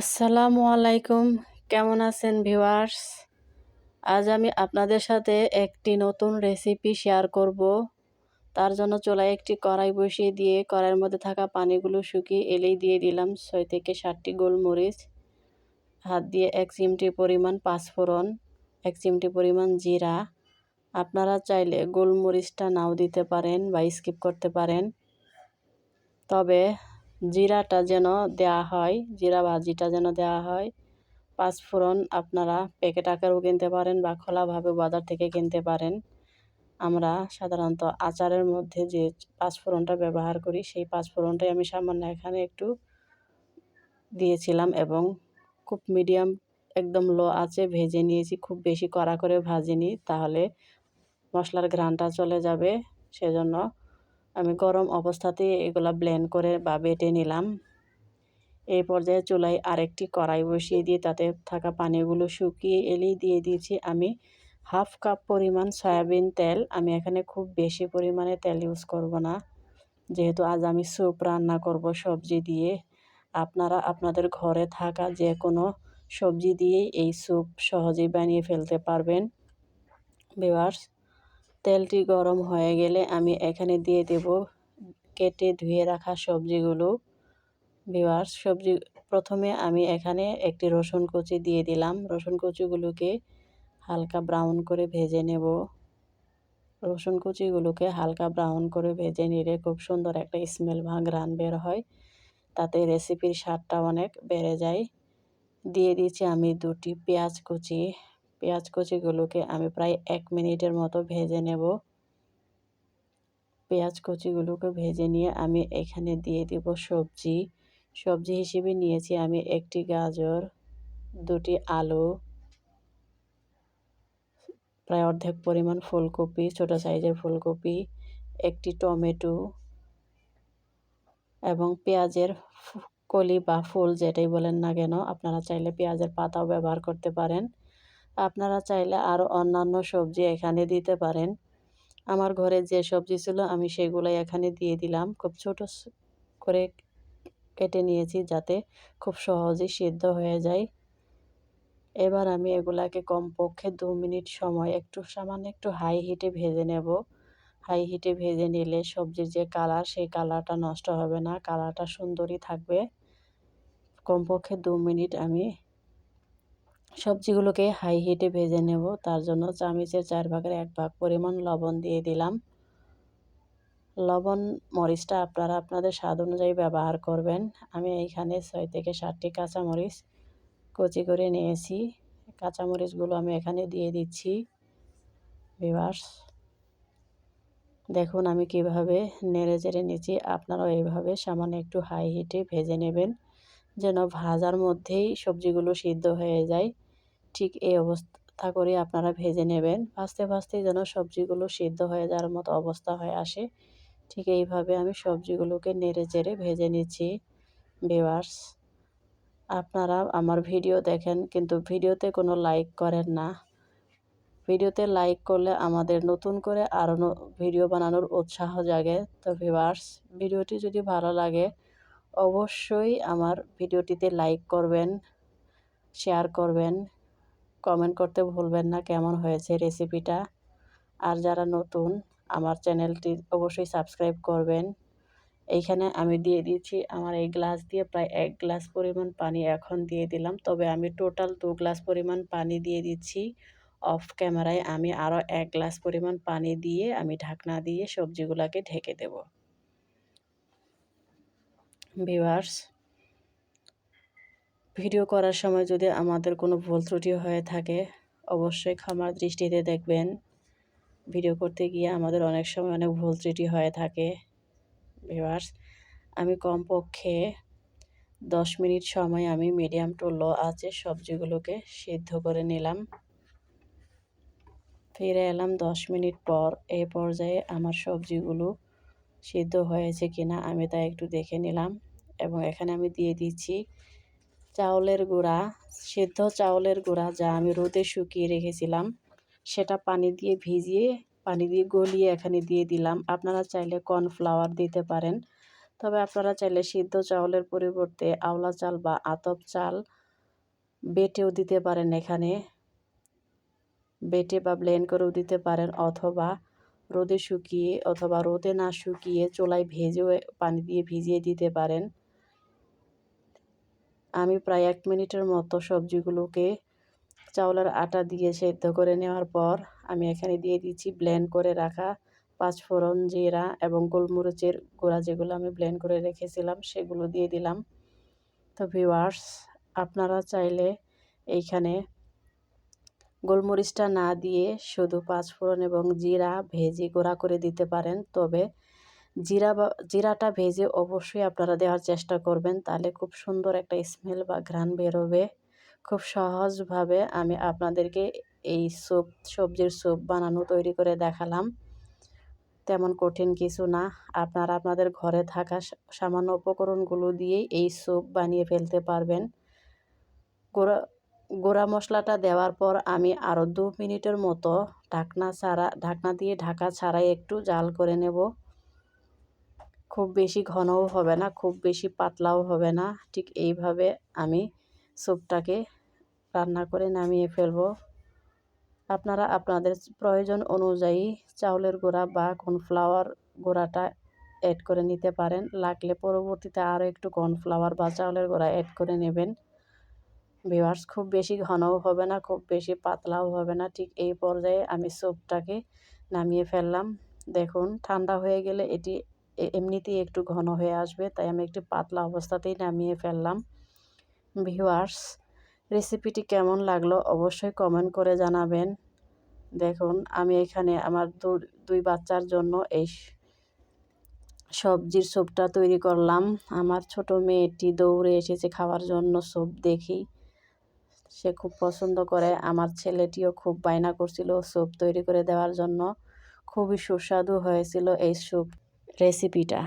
আসসালামু আলাইকুম। কেমন আছেন ভিউয়ার্স? আজ আমি আপনাদের সাথে একটি নতুন রেসিপি শেয়ার করব। তার জন্য চুলায় একটি কড়াই বসিয়ে দিয়ে কড়াইয়ের মধ্যে থাকা পানিগুলো শুকিয়ে এলেই দিয়ে দিলাম ছয় থেকে সাতটি গোলমরিচ, হাত দিয়ে এক চিমটি পরিমাণ পাঁচফোড়ন, এক চিমটি পরিমাণ জিরা। আপনারা চাইলে গোলমরিচটা নাও দিতে পারেন বা স্কিপ করতে পারেন। তবে জিরাটা যেন দেওয়া হয়, জিরা ভাজিটা যেন দেওয়া হয়। পাঁচফোড়ন আপনারা প্যাকেট আকারেও কিনতে পারেন বা খোলাভাবে বাজার থেকে কিনতে পারেন। আমরা সাধারণত আচারের মধ্যে যে পাঁচফোড়নটা ব্যবহার করি, সেই পাঁচফোড়নটাই আমি সামান্য এখানে একটু দিয়েছিলাম এবং খুব মিডিয়াম একদম লো আছে ভেজে নিয়েছি। খুব বেশি কড়া করে ভাজিনি, তাহলে মশলার ঘ্রানটা চলে যাবে। সেজন্য আমি গরম অবস্থাতেই এগুলা ব্লেন্ড করে বা বেটে নিলাম। এই পর্যায়ে চুলায় আরেকটি কড়াই বসিয়ে দিয়ে তাতে থাকা পানিগুলো শুকিয়ে এলেই দিয়ে দিয়েছি আমি হাফ কাপ পরিমাণ সয়াবিন তেল। আমি এখানে খুব বেশি পরিমাণে তেল ইউজ করব না। যেহেতু আজ আমি স্যুপ রান্না করব সবজি দিয়ে। আপনারা আপনাদের ঘরে থাকা যে কোনো সবজি দিয়েই এই স্যুপ সহজেই বানিয়ে ফেলতে পারবেন। বিভার্স তেলটি গরম হয়ে গেলে আমি এখানে দিয়ে দেব কেটে ধুয়ে রাখা সবজিগুলো। বিভার্স সবজি, প্রথমে আমি এখানে একটি রসুন কুচি দিয়ে দিলাম। রসুন কুচিগুলোকে হালকা ব্রাউন করে ভেজে নেব। রসুন কুচিগুলোকে হালকা ব্রাউন করে ভেজে নিলে খুব সুন্দর একটা স্মেল বা ঘ্রাণ বের হয়। তাতে রেসিপির স্বাদটা অনেক বেড়ে যায়। দিয়ে দিয়েছি আমি দুটি পেঁয়াজ কুচি। পেঁয়াজ কুচিগুলোকে আমি প্রায় এক মিনিটের মতো ভেজে নেব। পেঁয়াজ কুচিগুলোকে ভেজে নিয়ে আমি এখানে দিয়ে দিব সবজি। সবজি হিসেবে নিয়েছি আমি একটি গাজর, দুটি আলু, প্রায় অর্ধেক পরিমাণ ফুলকপি, ছোট সাইজের ফুলকপি, একটি টমেটো এবং পেঁয়াজের কলি বা ফুল যেটাই বলেন না কেন, আপনারা চাইলে পেঁয়াজের পাতাও ব্যবহার করতে পারেন। আপনারা চাইলে আরও অন্যান্য সবজি এখানে দিতে পারেন। আমার ঘরে যে সবজি ছিল, আমি সেগুলো এখানে দিয়ে দিলাম। খুব ছোট করে কেটে নিয়েছি যাতে খুব সহজেই সিদ্ধ হয়ে যায়। এবার আমি এগুলাকে কমপক্ষে দু মিনিট সময়, একটু সামান্য একটু হাই হিটে ভেজে নেব। হাই হিটে ভেজে নিলে সবজির যে কালার সেই কালারটা নষ্ট হবে না। কালারটা সুন্দরই থাকবে। কমপক্ষে দু মিনিট আমি সবজিগুলোকে হাই হিটে ভেজে নেব। তার জন্য চামিচের চার ভাগের এক ভাগ পরিমাণ লবণ দিয়ে দিলাম। লবণ, মরিচটা আপনারা আপনাদের স্বাদ অনুযায়ী ব্যবহার করবেন। আমি এইখানে ছয় থেকে সাতটি কাঁচামরিচ কচি করে নিয়েছি। কাঁচামরিচগুলো আমি এখানে দিয়ে দিচ্ছি ভিভার্স দেখুন আমি কীভাবে নেড়ে চেড়ে নিচ্ছি। আপনারাও এইভাবে সামান্য একটু হাই হিটে ভেজে নেবেন, যেন ভাজার মধ্যেই সবজিগুলো সিদ্ধ হয়ে যায়। ঠিক এই অবস্থা করে আপনারা ভেজে নেবেন। ভাজতে ভাজতে যেন সবজিগুলো সিদ্ধ হয়ে যাওয়ার মতো অবস্থা হয়ে আসে। ঠিক এইভাবে আমি সবজিগুলোকে নেড়ে চেড়ে ভেজে নিচ্ছি। ভিওয়ার্স আপনারা আমার ভিডিও দেখেন কিন্তু ভিডিওতে কোনো লাইক করেন না। ভিডিওতে লাইক করলে আমাদের নতুন করে আরও ভিডিও বানানোর উৎসাহ জাগে। তো ভিভার্স ভিডিওটি যদি ভালো লাগে অবশ্যই আমার ভিডিওটিতে লাইক করবেন, শেয়ার করবেন। কমেন্ট করতে ভুলবেন না কেমন হয়েছে রেসিপিটা আর যারা নতুন, আমার চ্যানেলটি অবশ্যই সাবস্ক্রাইব করবেন। এইখানে আমি দিয়ে দিয়েছি, আমার এই গ্লাস দিয়ে প্রায় এক গ্লাস পরিমাণ পানি এখন দিয়ে দিলাম। তবে আমি টোটাল দু গ্লাস পরিমাণ পানি দিয়ে দিচ্ছি। অফ ক্যামেরায় আমি আরও এক গ্লাস পরিমাণ পানি দিয়ে আমি ঢাকনা দিয়ে সবজিগুলোকে ঢেকে দেব। ভিউয়ার্স ভিডিও করার সময় যদি আমাদের কোনো ভুল ত্রুটি হয়ে থাকে, অবশ্যই ক্ষমার দৃষ্টিতে দেখবেন। ভিডিও করতে গিয়ে আমাদের অনেক সময় অনেক ভুল ত্রুটি হয়ে থাকে। ভিউয়ার্স, আমি কমপক্ষে দশ মিনিট সময় আমি মিডিয়াম টু লো আছে সবজিগুলোকে সিদ্ধ করে নিলাম। ফিরে এলাম দশ মিনিট পর এই পর্যায়ে আমার সবজিগুলো সিদ্ধ হয়েছে কিনা আমি তা একটু দেখে নিলাম এবং এখানে আমি দিয়ে দিচ্ছি চাউলের গুঁড়া, সিদ্ধ চাউলের গুঁড়া যা আমি রোদে শুকিয়ে রেখেছিলাম, সেটা পানি দিয়ে ভিজিয়ে, পানি দিয়ে গলিয়ে এখানে দিয়ে দিলাম। আপনারা চাইলে কর্নফ্লাওয়ার দিতে পারেন। তবে আপনারা চাইলে সিদ্ধ চাউলের পরিবর্তে আওলা চাল বা আতপ চাল বেটেও দিতে পারেন এখানে। বেটে বা ব্লেন্ড করেও দিতে পারেন অথবা রোদে শুকিয়ে অথবা রোদে না শুকিয়ে চোলায় ভেজেও পানি দিয়ে ভিজিয়ে দিতে পারেন। আমি প্রায় এক মিনিটের মতো সবজিগুলোকে চাউলের আটা দিয়ে সেদ্ধ করে নেওয়ার পর আমি এখানে দিয়ে দিচ্ছি ব্লেন্ড করে রাখা পাঁচফোড়ন জিরা এবং গোলমরিচের গুঁড়া যেগুলো আমি ব্লেন্ড করে রেখেছিলাম, সেগুলো দিয়ে দিলাম। তো ভিওয়ার্স আপনারা চাইলে এইখানে গোলমরিচটা না দিয়ে শুধু পাঁচফোড়ন এবং জিরা ভেজে গুঁড়া করে দিতে পারেন, তবে জিরা বা, জিরাটা ভেজে অবশ্যই আপনারা দেওয়ার চেষ্টা করবেন। তাহলে খুব সুন্দর একটা স্মেল বা ঘ্রাণ বেরোবে। খুব সহজভাবে আমি আপনাদেরকে এই স্যুপ সবজির স্যুপ বানানো তৈরি করে দেখালাম। তেমন কঠিন কিছু না। আপনারা আপনাদের ঘরে থাকা সামান্য উপকরণগুলো দিয়েই এই স্যুপ বানিয়ে ফেলতে পারবেন। গোড়া গোড়া মশলাটা দেওয়ার পর আমি আরও দু মিনিটের মতো ঢাকনা ছাড়া, ঢাকনা দিয়ে ঢাকা ছাড়াই একটু জাল করে নেব। খুব বেশি ঘনও হবে না, খুব বেশি পাতলাও হবে না। ঠিক এইভাবে আমি স্যুপটাকে রান্না করে নামিয়ে ফেলব। আপনারা আপনাদের প্রয়োজন অনুযায়ী চাউলের গুঁড়া বা কর্নফ্লাওয়ার গুঁড়াটা অ্যাড করে নিতে পারেন। লাগলে পরবর্তীতে আরও একটু কর্নফ্লাওয়ার বা চাউলের গুঁড়া অ্যাড করে নেবেন। ভিওয়ার্স খুব বেশি ঘনও হবে না, খুব বেশি পাতলাও হবে না। ঠিক এই পর্যায়ে আমি স্যুপটাকে নামিয়ে ফেললাম। দেখুন, ঠান্ডা হয়ে গেলে এটি এমনিতেই একটু ঘন হয়ে আসবে, তাই আমি একটু পাতলা অবস্থাতেই নামিয়ে ফেললাম। ভিউয়ার্স, রেসিপিটি কেমন লাগল অবশ্যই কমেন্ট করে জানাবেন। দেখুন, আমি এখানে আমার দুই বাচ্চার জন্য এই সবজির স্যুপটা তৈরি করলাম। আমার ছোট মেয়েটি দৌড়ে এসেছে খাওয়ার জন্য স্যুপ দেখি। সে খুব পছন্দ করে। আমার ছেলেটিও খুব বায়না করছিল স্যুপ তৈরি করে দেওয়ার জন্য। খুবই সুস্বাদু হয়েছিল এই স্যুপ। রেসিপিটা